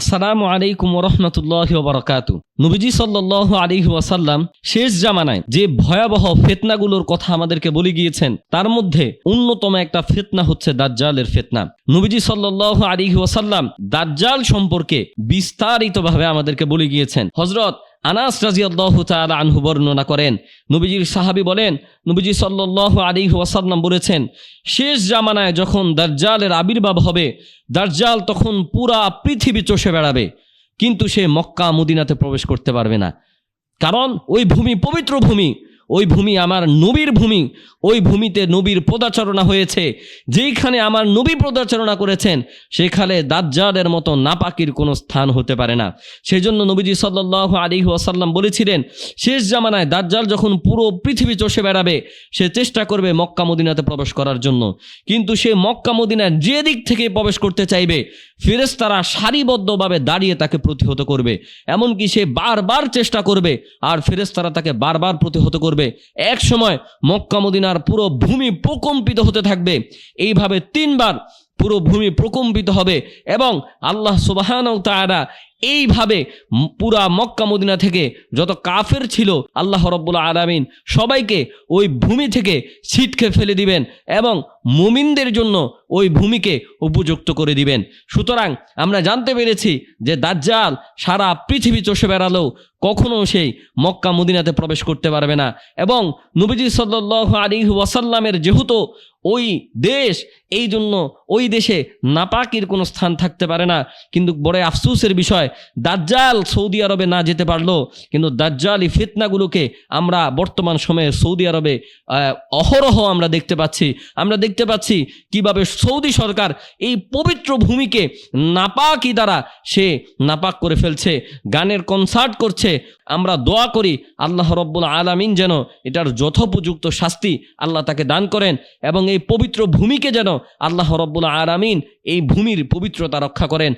আসসালামু আলাইকুম রহমতুল্লাহ বারকাত নবীজি সাল্লাহ আলী ওয়াসাল্লাম শেষ জামানায় যে ভয়াবহ ফেতনাগুলোর কথা আমাদেরকে বলে গিয়েছেন, তার মধ্যে অন্যতম একটা ফেতনা হচ্ছে দাজ্জালের ফেতনা। নবীজি সাল্লাহ আলী ওয়াসাল্লাম দাজ্জাল সম্পর্কে বিস্তারিতভাবে আমাদেরকে বলে গিয়েছেন। হজরত আনাস রাজিয়াল্লাহ তালা আনহু বর্ণনা করেন। নবীজির সাহাবি বলেন, নবীজি সাল্লাহ আলী ওয়াসাল্লাম বলেছেন, শেষ জামানায় যখন দার্জালের আবির্ভাব হবে দার্জাল তখন পুরা পৃথিবী চষে বেড়াবে, কিন্তু সে মক্কা মদিনাতে প্রবেশ করতে পারবে না। কারণ ওই ভূমি পবিত্র ভূমি ওই ভূমি আমার নবীর ভূমি, ওই ভূমিতে নবীর পদাচরণা হয়েছে। যেইখানে আমার নবী পদাচরণা করেছেন, সেখানে দাজ্জালের মতো নাপাকির কোনো স্থান হতে পারে না। সেই জন্য নবীজি সাল্লাহ আলী ওয়াসাল্লাম বলেছিলেন, শেষ জামানায় দাজ্জাল যখন পুরো পৃথিবী চষে বেড়াবে, সে চেষ্টা করবে মক্কা মদিনাতে প্রবেশ করার জন্য। কিন্তু সে মক্কা মদিনার যে দিক থেকে প্রবেশ করতে চাইবে, ফেরেশতারা সারিবদ্ধভাবে দাঁড়িয়ে তাকে প্রতিহত করবে। এমনকি সে বারবার চেষ্টা করবে, আর ফেরেশতারা তাকে বারবার প্রতিহত করবে। এক সময় মক্কা মদিনার পুরো ভূমি প্রকম্পিত হতে থাকবে। এইভাবে তিনবার পুরো ভূমি প্রকম্পিত হবে এবং আল্লাহ সুবাহান তারা এইভাবে পুরা মক্কা মদিনা থেকে যত কাফের ছিল আল্লাহ রব্বুল আলামিন সবাইকে ওই ভূমি থেকে ছিটকে ফেলে দিবেন এবং মুমিনদের জন্য ওই ভূমিকে উপযুক্ত করে দিবেন। সুতরাং আমরা জানতে পেরেছি যে দাজ্জাল সারা পৃথিবী চষে বেড়ালেও কখনো সেই মক্কা মদিনাতে প্রবেশ করতে পারবে না। এবং নবীজি সাল্লাহ আলী ওয়াসাল্লামের যেহেতু ওই দেশ, এই জন্য ওই দেশে নাপাকির কোনো স্থান থাকতে পারে না। কিন্তু বড় আফসুসের বিষয়, দাজ্জাল সৌদি আরবে না যেতে পারল, কিন্তু দাজ্জালি ফিতনাগুলোকে আমরা বর্তমান সময়ে সৌদি আরবে অহরহ আমরা দেখতে পাচ্ছি। আমরা দেখতে পাচ্ছি কীভাবে সৌদি সরকার এই পবিত্র ভূমিকে নাপাকি দ্বারা সে নাপাক করে ফেলছে, গানের কনসার্ট করছে। আমরা দোয়া করি আল্লাহ রব্বুল আলামিন যেন এটার যথোপযুক্ত শাস্তি আল্লাহ তাকে দান করেন এবং এই পবিত্র ভূমিকে যেন আল্লাহ রব্বুল আলামিন এই ভূমির পবিত্রতা রক্ষা করেন।